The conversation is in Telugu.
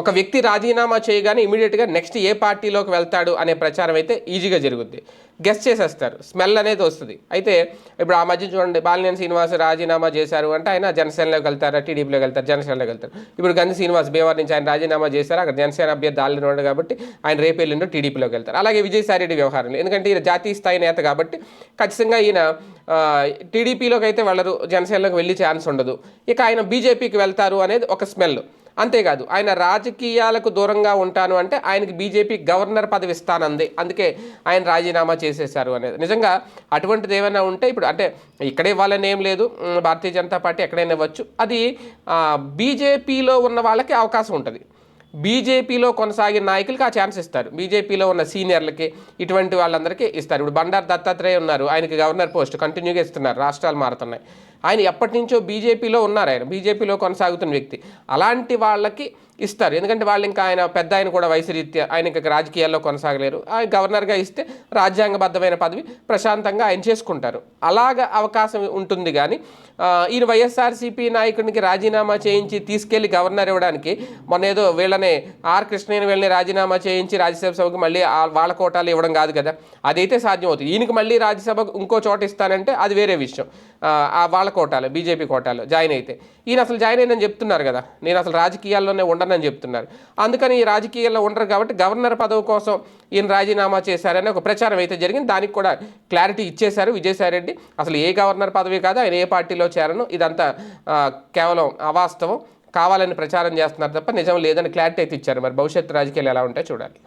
ఒక వ్యక్తి రాజీనామా చేయగానే ఇమీడియట్గా నెక్స్ట్ ఏ పార్టీలోకి వెళ్తాడు అనే ప్రచారం అయితే ఈజీగా జరుగుద్ది. గెస్ట్ చేసేస్తారు. స్మెల్ అనేది వస్తుంది. అయితే ఇప్పుడు ఆ మధ్య చూడండి బాలినేని శ్రీనివాస్ రాజీనామా చేశారు అంటే ఆయన జనసేనలోకి వెళ్తారా టీడీపీలోకి వెళ్తారు జనసేనలోకి వెళ్తారు. ఇప్పుడు గంధి శ్రీనివాస్ భీమవరం నుంచి ఆయన రాజీనామా చేశారు. అక్కడ జనసేన అభ్యర్థి ఆల్రెడీ ఉన్నాడు కాబట్టి ఆయన రేపు ఎల్లుండో టీడీపీలోకి వెళ్తారు. అలాగే విజయసాయిరెడ్డి వ్యవహారంలో. ఎందుకంటే ఈయన జాతీయ స్థాయి నేత కాబట్టి ఖచ్చితంగా ఈయన టీడీపీలోకి అయితే వెళ్ళరు. జనసేనలోకి వెళ్ళే ఛాన్స్ ఉండదు. ఇక ఆయన బీజేపీకి వెళ్తారు అనేది ఒక స్మెల్. అంతేకాదు ఆయన రాజకీయాలకు దూరంగా ఉంటాను అంటే ఆయనకి బీజేపీ గవర్నర్ పదవి ఇస్తానంది అందుకే ఆయన రాజీనామా చేసేశారు అనేది. నిజంగా అటువంటిది ఏమైనా ఉంటే ఇప్పుడు అంటే ఇక్కడే ఇవ్వాలని ఏం లేదు భారతీయ జనతా పార్టీ ఎక్కడైనా ఇవ్వచ్చు. అది బీజేపీలో ఉన్న వాళ్ళకి అవకాశం ఉంటుంది. బీజేపీలో కొనసాగిన నాయకులకి ఆ ఛాన్స్ ఇస్తారు. బీజేపీలో ఉన్న సీనియర్లకి ఇటువంటి వాళ్ళందరికీ ఇస్తారు. ఇప్పుడు బండారు దత్తాత్రేయ ఉన్నారు ఆయనకి గవర్నర్ పోస్ట్ కంటిన్యూగా ఇస్తున్నారు రాష్ట్రాలు మారుతున్నాయి. ఆయన ఎప్పటి నుంచో బీజేపీలో ఉన్నారు ఆయన. బీజేపీలో కొనసాగుతున్న వ్యక్తి. అలాంటి వాళ్ళకి ఇస్తారు. ఎందుకంటే వాళ్ళు ఇంకా ఆయన పెద్ద ఆయన కూడా వయసు రీత్యా ఆయన ఇంకా రాజకీయాల్లో కొనసాగలేరు. ఆయన గవర్నర్గా ఇస్తే రాజ్యాంగబద్ధమైన పదవి ప్రశాంతంగా ఆయన చేసుకుంటారు. అలాగ అవకాశం ఉంటుంది కానీ ఈయన వైఎస్ఆర్సీపీ నాయకుడికి రాజీనామా చేయించి తీసుకెళ్ళి గవర్నర్ ఇవ్వడానికి మొన్న ఏదో వీళ్ళనే ఆర్ కృష్ణయ్య వీళ్ళని రాజీనామా చేయించి రాజ్యసభ సభకు మళ్ళీ వాళ్ళ కోటాలు ఇవ్వడం కాదు కదా. అదైతే సాధ్యం అవుతుంది ఈయనకి మళ్ళీ రాజ్యసభకు ఇంకో చోట ఇస్తానంటే అది వేరే విషయం. ఆ, వాళ్ళ కోటాలు బీజేపీ కోటాలు జాయిన్ అయితే. ఈయన అసలు జాయిన్ అయిందని చెప్తున్నారు కదా. నేను అసలు రాజకీయాల్లోనే ఉండను అని చెప్తున్నారు. అందుకని ఈ రాజకీయాల్లో ఉండరు కాబట్టి గవర్నర్ పదవి కోసం ఈయన రాజీనామా చేశారని ఒక ప్రచారం అయితే జరిగింది. దానికి కూడా క్లారిటీ ఇచ్చేశారు విజయసాయి రెడ్డి. అసలు ఏ గవర్నర్ పదవి కాదు ఆయన ఏ పార్టీలో చేరను ఇదంతా కేవలం అవాస్తవం. కావాలని ప్రచారం చేస్తున్నారు తప్ప నిజం లేదని క్లారిటీ అయితే ఇచ్చారు. మరి భవిష్యత్తు రాజకీయాలు ఎలా ఉంటాయో చూడాలి.